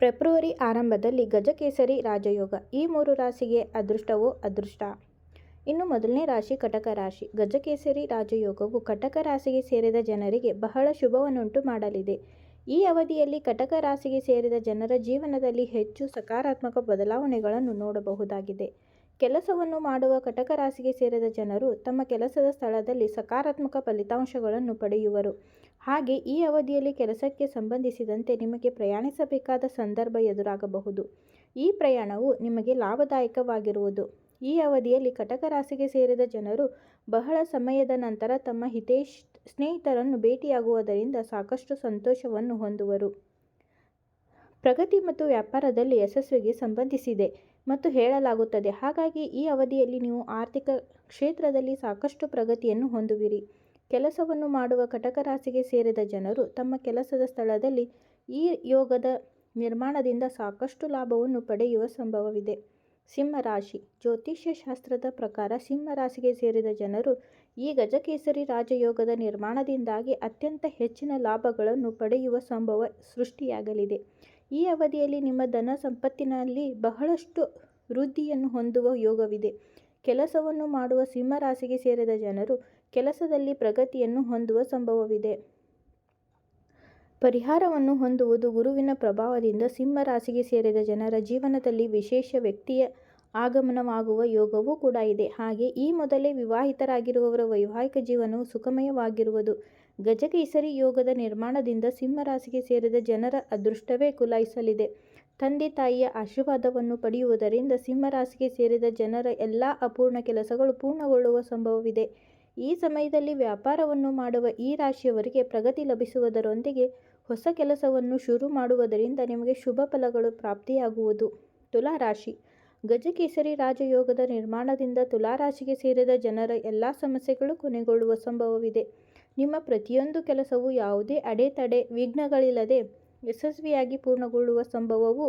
February ಆರಂಭದಲ್ಲಿ ಗಜಕೇಸರಿ ರಾಜಯೋಗ. ಈ ಮೂರು ರಾಶಿಗೆ ಅದೃಷ್ಟವೋ ಅದೃಷ್ಟ? ಇನ್ನು ಮೊದಲನೇ ರಾಶಿ ಕಟಕ ರಾಶಿ. ಗಜಕೇಸರಿ ರಾಜಯೋಗವು ಕಟಕ ರಾಶಿಗೆ ಸೇರಿದ ಜನರಿಗೆ ಬಹಳ ಶುಭವನ್ನುಂಟು ಮಾಡಲಿದೆ. ಈ ಅವಧಿಯಲ್ಲಿ ಕಟಕ ರಾಶಿಗೆ ಸೇರಿದ ಜನರ ಜೀವನದಲ್ಲಿ ಹೆಚ್ಚು ಸಕಾರಾತ್ಮಕ ಬದಲಾವಣೆಗಳನ್ನು ನೋಡಬಹುದಾಗಿದೆ. ಕೆಲಸವನ್ನು ಮಾಡುವ ಕಟಕ ರಾಶಿಗೆ ಸೇರಿದ ಜನರು ತಮ್ಮ ಕೆಲಸದ ಸ್ಥಳದಲ್ಲಿ ಸಕಾರಾತ್ಮಕ ಫಲಿತಾಂಶಗಳನ್ನು ಪಡೆಯುವರು. ಹಾಗೆ ಈ ಅವಧಿಯಲ್ಲಿ ಕೆಲಸಕ್ಕೆ ಸಂಬಂಧಿಸಿದಂತೆ ನಿಮಗೆ ಪ್ರಯಾಣಿಸಬೇಕಾದ ಸಂದರ್ಭ ಎದುರಾಗಬಹುದು. ಈ ಪ್ರಯಾಣವು ನಿಮಗೆ ಲಾಭದಾಯಕವಾಗಿರುವುದು. ಈ ಅವಧಿಯಲ್ಲಿ ಕಟಕ ರಾಶಿಗೆ ಸೇರಿದ ಜನರು ಬಹಳ ಸಮಯದ ನಂತರ ತಮ್ಮ ಹಿತೇಶ್ ಸ್ನೇಹಿತರನ್ನು ಭೇಟಿಯಾಗುವುದರಿಂದ ಸಾಕಷ್ಟು ಸಂತೋಷವನ್ನು ಹೊಂದುವರು. ಪ್ರಗತಿ ಮತ್ತು ವ್ಯಾಪಾರದಲ್ಲಿ ಯಶಸ್ವಿಗೆ ಸಂಬಂಧಿಸಿದೆ ಮತ್ತು ಹೇಳಲಾಗುತ್ತದೆ. ಹಾಗಾಗಿ ಈ ಅವಧಿಯಲ್ಲಿ ನೀವು ಆರ್ಥಿಕ ಕ್ಷೇತ್ರದಲ್ಲಿ ಸಾಕಷ್ಟು ಪ್ರಗತಿಯನ್ನು ಹೊಂದುವಿರಿ. ಕೆಲಸವನ್ನು ಮಾಡುವ ಕಟಕ ರಾಶಿಗೆ ಸೇರಿದ ಜನರು ತಮ್ಮ ಕೆಲಸದ ಸ್ಥಳದಲ್ಲಿ ಈ ಯೋಗದ ನಿರ್ಮಾಣದಿಂದ ಸಾಕಷ್ಟು ಲಾಭವನ್ನು ಪಡೆಯುವ ಸಂಭವವಿದೆ. ಸಿಂಹರಾಶಿ ಜ್ಯೋತಿಷ್ಯ ಶಾಸ್ತ್ರದ ಪ್ರಕಾರ ಸಿಂಹರಾಶಿಗೆ ಸೇರಿದ ಜನರು ಈ ಗಜಕೇಸರಿ ರಾಜಯೋಗದ ನಿರ್ಮಾಣದಿಂದಾಗಿ ಅತ್ಯಂತ ಹೆಚ್ಚಿನ ಲಾಭಗಳನ್ನು ಪಡೆಯುವ ಸಂಭವ ಸೃಷ್ಟಿಯಾಗಲಿದೆ. ಈ ಅವಧಿಯಲ್ಲಿ ನಿಮ್ಮ ಧನ ಸಂಪತ್ತಿನಲ್ಲಿ ಬಹಳಷ್ಟು ವೃದ್ಧಿಯನ್ನು ಹೊಂದುವ ಯೋಗವಿದೆ. ಕೆಲಸವನ್ನು ಮಾಡುವ ಸಿಂಹರಾಶಿಗೆ ಸೇರಿದ ಜನರು ಕೆಲಸದಲ್ಲಿ ಪ್ರಗತಿಯನ್ನು ಹೊಂದುವ ಸಂಭವವಿದೆ. ಪರಿಹಾರವನ್ನು ಹೊಂದುವುದು ಗುರುವಿನ ಪ್ರಭಾವದಿಂದ ಸಿಂಹ ರಾಶಿಗೆ ಸೇರಿದ ಜನರ ಜೀವನದಲ್ಲಿ ವಿಶೇಷ ವ್ಯಕ್ತಿಯ ಆಗಮನವಾಗುವ ಯೋಗವೂ ಕೂಡ ಇದೆ. ಹಾಗೆ ಈ ಮೊದಲೇ ವಿವಾಹಿತರಾಗಿರುವವರ ವೈವಾಹಿಕ ಜೀವನವು ಸುಖಮಯವಾಗಿರುವುದು. ಗಜಕೇಸರಿ ಯೋಗದ ನಿರ್ಮಾಣದಿಂದ ಸಿಂಹರಾಶಿಗೆ ಸೇರಿದ ಜನರ ಅದೃಷ್ಟವೇ ಕುಲಾಯಿಸಲಿದೆ. ತಂದೆ ತಾಯಿಯ ಆಶೀರ್ವಾದವನ್ನು ಪಡೆಯುವುದರಿಂದ ಸಿಂಹರಾಶಿಗೆ ಸೇರಿದ ಜನರ ಎಲ್ಲ ಅಪೂರ್ಣ ಕೆಲಸಗಳು ಪೂರ್ಣಗೊಳ್ಳುವ ಸಂಭವವಿದೆ. ಈ ಸಮಯದಲ್ಲಿ ವ್ಯಾಪಾರವನ್ನು ಮಾಡುವ ಈ ರಾಶಿಯವರಿಗೆ ಪ್ರಗತಿ ಲಭಿಸುವುದರೊಂದಿಗೆ ಹೊಸ ಕೆಲಸವನ್ನು ಶುರು ಮಾಡುವುದರಿಂದ ನಿಮಗೆ ಶುಭ ಫಲಗಳು ಪ್ರಾಪ್ತಿಯಾಗುವುದು. ತುಲಾ ರಾಶಿ ಗಜಕೇಸರಿ ರಾಜಯೋಗದ ನಿರ್ಮಾಣದಿಂದ ತುಲಾರಾಶಿಗೆ ಸೇರಿದ ಜನರ ಎಲ್ಲ ಸಮಸ್ಯೆಗಳು ಕೊನೆಗೊಳ್ಳುವ ಸಂಭವವಿದೆ. ನಿಮ್ಮ ಪ್ರತಿಯೊಂದು ಕೆಲಸವು ಯಾವುದೇ ಅಡೆತಡೆ ವಿಘ್ನಗಳಿಲ್ಲದೆ ಯಶಸ್ವಿಯಾಗಿ ಪೂರ್ಣಗೊಳ್ಳುವ ಸಂಭವವು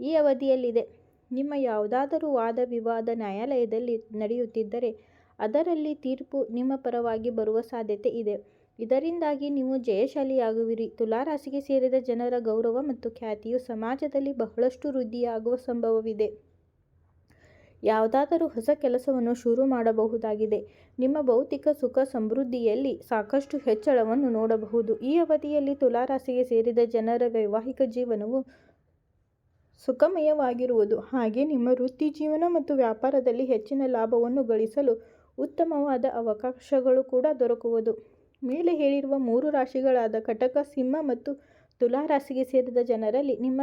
ಈ ಅವಧಿಯಲ್ಲಿದೆ. ನಿಮ್ಮ ಯಾವುದಾದರೂ ವಾದ ವಿವಾದ ನ್ಯಾಯಾಲಯದಲ್ಲಿ ನಡೆಯುತ್ತಿದ್ದರೆ ಅದರಲ್ಲಿ ತೀರ್ಪು ನಿಮ್ಮ ಪರವಾಗಿ ಬರುವ ಸಾಧ್ಯತೆ ಇದೆ. ಇದರಿಂದಾಗಿ ನೀವು ಜಯಶಾಲಿಯಾಗುವಿರಿ. ತುಲಾರಾಶಿಗೆ ಸೇರಿದ ಜನರ ಗೌರವ ಮತ್ತು ಖ್ಯಾತಿಯು ಸಮಾಜದಲ್ಲಿ ಬಹಳಷ್ಟು ವೃದ್ಧಿಯಾಗುವ ಸಂಭವವಿದೆ. ಯಾವುದಾದರೂ ಹೊಸ ಕೆಲಸವನ್ನು ಶುರು ಮಾಡಬಹುದಾಗಿದೆ. ನಿಮ್ಮ ಭೌತಿಕ ಸುಖ ಸಮೃದ್ಧಿಯಲ್ಲಿ ಸಾಕಷ್ಟು ಹೆಚ್ಚಳವನ್ನು ನೋಡಬಹುದು. ಈ ಅವಧಿಯಲ್ಲಿ ತುಲಾರಾಶಿಗೆ ಸೇರಿದ ಜನರ ವೈವಾಹಿಕ ಜೀವನವು ಸುಖಮಯವಾಗಿರುವುದು. ಹಾಗೆ ನಿಮ್ಮ ವೃತ್ತಿ ಜೀವನ ಮತ್ತು ವ್ಯಾಪಾರದಲ್ಲಿ ಹೆಚ್ಚಿನ ಲಾಭವನ್ನು ಗಳಿಸಲು ಉತ್ತಮವಾದ ಅವಕಾಶಗಳು ಕೂಡ ದೊರಕುವುದು. ಮೇಲೆ ಹೇಳಿರುವ ಮೂರು ರಾಶಿಗಳಾದ ಕಟಕ, ಸಿಂಹ ಮತ್ತು ತುಲಾ ರಾಶಿಗೆ ಸೇರಿದ ಜನರಲ್ಲಿ ನಿಮ್ಮ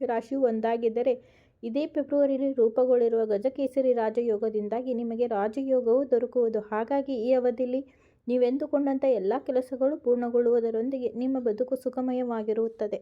ರಾಶಿಯು ಒಂದಾಗಿದ್ದರೆ ಇದೇ ಫೆಬ್ರವರಿಯಲ್ಲಿ ರೂಪುಗೊಳ್ಳಿರುವ ಗಜಕೇಸರಿ ರಾಜಯೋಗದಿಂದಾಗಿ ನಿಮಗೆ ರಾಜಯೋಗವು ದೊರಕುವುದು. ಹಾಗಾಗಿ ಈ ಅವಧಿಯಲ್ಲಿ ನೀವೆಂದುಕೊಂಡಂಥ ಎಲ್ಲ ಕೆಲಸಗಳು ಪೂರ್ಣಗೊಳ್ಳುವುದರೊಂದಿಗೆ ನಿಮ್ಮ ಬದುಕು ಸುಖಮಯವಾಗಿರುತ್ತದೆ